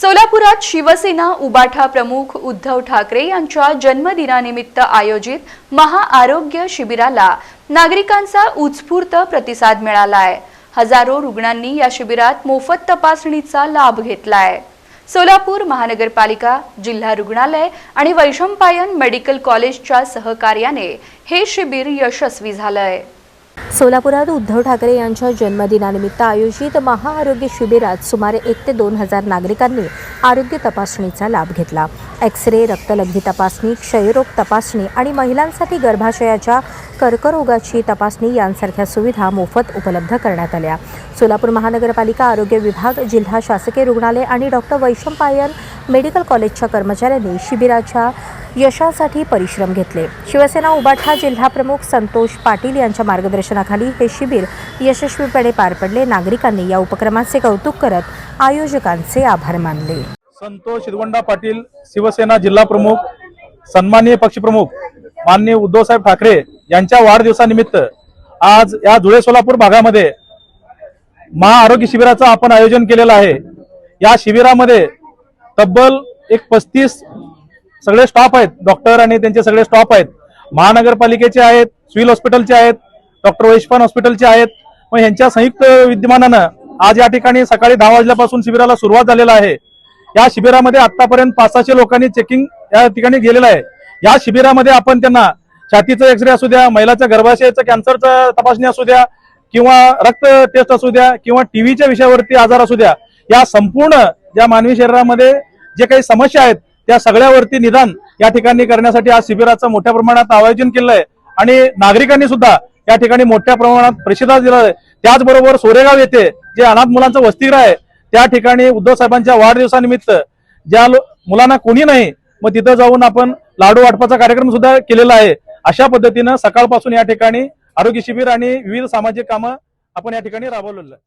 सोलापुरात शिवसेना उबाठा प्रमुख उद्धव ठाकरे यांच्या जन्मदिनानिमित्त आयोजित महाआरोग्य शिबिराला नागरिकांचा उत्स्फूर्त प्रतिसाद मिळालाय. हजारो रुग्णांनी या शिबिरात मोफत तपासणीचा लाभ घेतलाय. सोलापूर महानगरपालिका जिल्हा रुग्णालय आणि वैशंपायन मेडिकल कॉलेजच्या सहकार्याने हे शिबिर यशस्वी झालंय. सोलापुरात उद्धव ठाकरे यांच्या जन्मदिनानिमित्त आयोजित महाआरोग्य शिबिरात सुमारे एक ते दोन हजार नागरिकांनी आरोग्य तपासणीचा लाभ घेतला. एक्स रे रक्तलघवी तपासणी क्षयरोग तपासणी आणि महिलांसाठी गर्भाशयाच्या कर्करोगाची तपासणी यांसारख्या सुविधा मोफत उपलब्ध करण्यात आल्या. सोलापूर महानगरपालिका आरोग्य विभाग जिल्हा शासकीय रुग्णालय आणि डॉक्टर वैशंपायन मेडिकल कॉलेजच्या कर्मचाऱ्यांनी शिबिराच्या यशासाठी परिश्रम घेतले. शिवसेना उबाठा जिल्हाप्रमुख संतोष पाटील यांच्या मार्गदर्शनाखाली हे शिबिर यशस्वीपणे पार पडले. नागरिकांनी या उपक्रमाचे कौतुक करत आयोजकांचे आभार मानले. संतोष शिरवंडा पाटील शिवसेना जिल्हाप्रमुख सन्माननीय पक्षप्रमुख माननीय उद्धवसाहेब ठाकरे यांच्या वाढदिवसानिमित्त आज या धुळे सोलापूर भागामध्ये महाआरोग्य शिबिराचं आपण आयोजन केलेलं आहे. या शिबिरामध्ये तब्बल एक पस्तीस सगळे स्टाफ आहेत. डॉक्टर आणि त्यांचे सगळे स्टाफ आहेत. महानगरपालिकेचे आहेत सिव्हिल हॉस्पिटलचे आहेत डॉक्टर वैश्वान हॉस्पिटलचे आहेत. मग यांच्या संयुक्त विद्यमानानं आज या ठिकाणी सकाळी दहा वाजल्यापासून शिबिराला सुरुवात झालेला आहे. या शिबिरामध्ये आतापर्यंत पाच सहाशे लोकांनी चेकिंग या ठिकाणी गेलेलं आहे. या शिबिरामध्ये आपण त्यांना छातीचं एक्सरे असू द्या महिलाच्या गर्भाशयाचं कॅन्सरचं तपासणी असू द्या किंवा रक्त टेस्ट असू द्या किंवा टीव्हीच्या विषयावरती आजार असू द्या या संपूर्ण ज्या मानवी शरीरामध्ये जे काही समस्या आहेत त्या सगळ्यावरती निदान या ठिकाणी करण्यासाठी आज शिबिराचं मोठ्या प्रमाणात आयोजन केलं आहे आणि नागरिकांनी सुद्धा या ठिकाणी मोठ्या प्रमाणात प्रतिसाद दिला आहे त्याचबरोबर सोरेगाव येथे जे अनाथ मुलांचं वसतिगृह आहे त्या ठिकाणी उद्धव साहेबांच्या वाढदिवसानिमित्त ज्या मुलांना कोणी नाही मग तिथं जाऊन आपण लाडू वाटपाचा कार्यक्रम सुद्धा केलेला आहे. अशा पद्धतीनं सकाळपासून या ठिकाणी आरोग्य शिबिर आणि विविध सामाजिक कामं आपण या ठिकाणी राबवलेलं आहे.